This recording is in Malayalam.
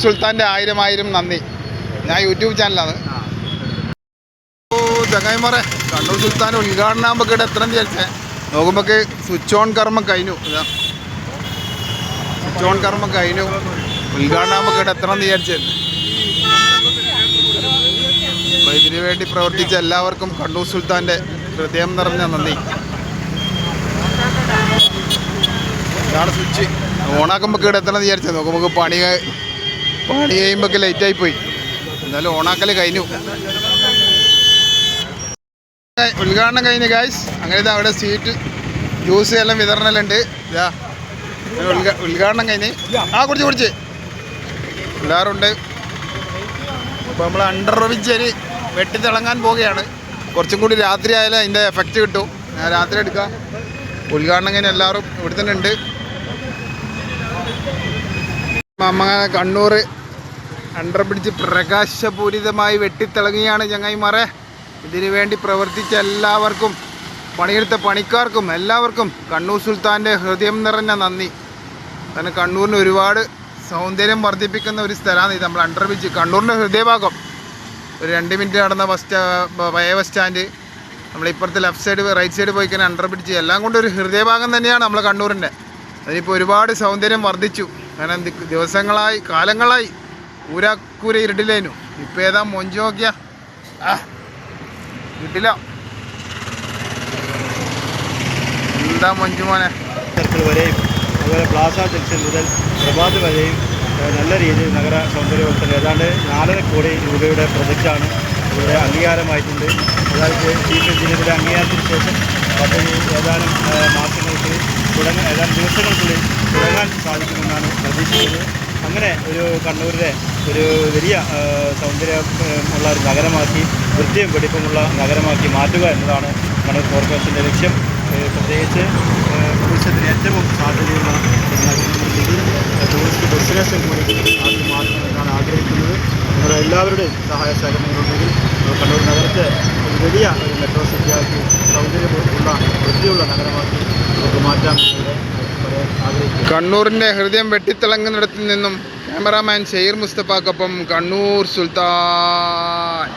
സുൽത്താന്റെ ആയിരം ആയിരം നന്ദി. ഞാൻ യൂട്യൂബ് ചാനലാണ്. ഓ ചങ്ങായിമാറെ കണ്ണൂർ സുൽത്താൻ ഉദ്ഘാടനം ആകുമ്പോൾ എത്ര വിചാരിച്ചേ. നോക്കുമ്പോൾ സ്വിച്ച് ഓൺ കർമ്മം കഴിഞ്ഞു. ഇതാ. സ്വിച്ച് ഓൺ കർമ്മം കഴിഞ്ഞു. ഉദ്ഘാടനം ആകുമ്പോൾ എത്ര വിചാരിച്ചത് അപ്പോൾ ഇതിനു വേണ്ടി പ്രവർത്തിച്ച എല്ലാവർക്കും കണ്ണൂർ സുൽത്താന്റെ ഹൃദയം നിറഞ്ഞ നന്ദി. ഇതാണ് സ്വിച്ച് ഓണാക്കുമ്പോൾ എത്തണം വിചാരിച്ചത് നോക്കുമ്പോൾ പണി പണി കഴിയുമ്പോൾ ലേറ്റായി പോയി. എന്നാലും ഓണാക്കൽ കഴിഞ്ഞു. ഉദ്ഘാടനം കഴിഞ്ഞു ഗായ്സ് അങ്ങനെ ഇതാ അവിടെ സീറ്റ് ജ്യൂസ് എല്ലാം വിതരണലുണ്ട്. ഇതാ ഉദ്ഘാടനം കഴിഞ്ഞ്. ആ കുടിച്ച് കുടിച്ച്. എല്ലാവരും ഉണ്ട് അപ്പോൾ നമ്മൾ അണ്ടർ റോവിച്ചേരി വെട്ടിത്തിളങ്ങാൻ പോവുകയാണ്. കുറച്ചും കൂടി രാത്രി ആയാലും അതിന്റെ എഫക്റ്റ് കിട്ടും രാത്രി എടുക്കാം. ഉദ്ഘാടനം കഴിഞ്ഞ് എല്ലാവരും ഇവിടെ തന്നെ ഉണ്ട്. നമ്മ കണ്ണൂർ അണ്ടർ ബ്രിഡ്ജ് പ്രകാശപൂരിതമായി വെട്ടിത്തിളങ്ങിയാണ് ചങ്ങായിമാരെ. ഇതിനു വേണ്ടി പ്രവർത്തിച്ച എല്ലാവർക്കും പണിയെടുത്ത പണിക്കാർക്കും എല്ലാവർക്കും കണ്ണൂർ സുൽത്താന്റെ ഹൃദയം നിറഞ്ഞ നന്ദി. കാരണം കണ്ണൂരിന് ഒരുപാട് സൗന്ദര്യം വർദ്ധിപ്പിക്കുന്ന ഒരു സ്ഥലമാണ് ഇത്. നമ്മൾ അണ്ടർ ബ്രിഡ്ജ് കണ്ണൂരിന്റെ ഹൃദയഭാഗം. ഒരു രണ്ട് മിനിറ്റ് നടന്ന ബസ് സ്റ്റാ ബസ് സ്റ്റാൻഡ്. നമ്മൾ ഇപ്പുറത്തെ ലെഫ്റ്റ് സൈഡ് റൈറ്റ് സൈഡ് പോയി കഴിഞ്ഞാൽ അണ്ടർ ബ്രിഡ്ജ് എല്ലാം കൊണ്ടും ഒരു ഹൃദയഭാഗം തന്നെയാണ് നമ്മൾ കണ്ണൂരിന്റെ. അതിനിപ്പോൾ ഒരുപാട് സൗന്ദര്യം വർദ്ധിച്ചു. കാരണം ദിവസങ്ങളായി കാലങ്ങളായി ഊരാക്കൂര ഇരുട്ടിലേനു. ഇപ്പം ഏതാ മൊഞ്ചു നോക്കിയ ആ കിട്ടില്ല എന്താ മൊഞ്ചു മോനെ? സർക്കിൾ വരെയും അതുപോലെ പ്ലാസ ജംഗ്ഷൻ മുതൽ പ്രഭാത് വരെയും നല്ല രീതിയിൽ നഗര സൗന്ദര്യവൽക്കരണം ഏതാണ്ട് നാലര കോടി രൂപയുടെ പ്രൊജക്റ്റാണ് ഇവിടെ അംഗീകാരമായിട്ടുണ്ട്. അതായത് ചീഫ് എഞ്ചിനീയറുടെ അംഗീകാരത്തിന് ശേഷം പദ്ധതി ഏതാനും മാസങ്ങൾക്ക് തുടങ്ങാൻ ഏതാനും ദിവസങ്ങൾക്കുള്ളിൽ തുടങ്ങാൻ സാധിക്കുമെന്നാണ് പ്രതീക്ഷിക്കുന്നത്. അങ്ങനെ ഒരു കണ്ണൂരിലെ ഒരു വലിയ സൗന്ദര്യമുള്ള ഒരു നഗരമാക്കി വൃത്തിയും വെടിപ്പുമുള്ള നഗരമാക്കി മാറ്റുക എന്നതാണ് കണ്ണൂർ കോർപ്പറേഷന്റെ ലക്ഷ്യം. പ്രത്യേകിച്ച് ഭവിഷ്യത്തിന് ഏറ്റവും സാധ്യതയുള്ള ടൂറിസ്റ്റ് ഡെസ്റ്റിനേഷൻ കൂടി ആക്കി മാറ്റണമെന്നാണ് ആഗ്രഹിക്കുന്നത്. നമ്മുടെ എല്ലാവരുടെയും സഹായ സഹകരണങ്ങളുണ്ടെങ്കിൽ കണ്ണൂർ നഗരത്തെ ഒരു വലിയ ഒരു മെട്രോ സിറ്റിയാക്കി സൗന്ദര്യമുള്ള വൃത്തിയുള്ള നഗരമാക്കി നമുക്ക് മാറ്റാം എന്നിവിടെ കണ്ണൂരിന്റെ ഹൃദയം വെട്ടിത്തിളങ്ങുന്നിടത്തു നിന്നും ക്യാമറാമാൻ ഷെയർ മുസ്തഫാക്കൊപ്പം കണ്ണൂർ സുൽത്താൻ.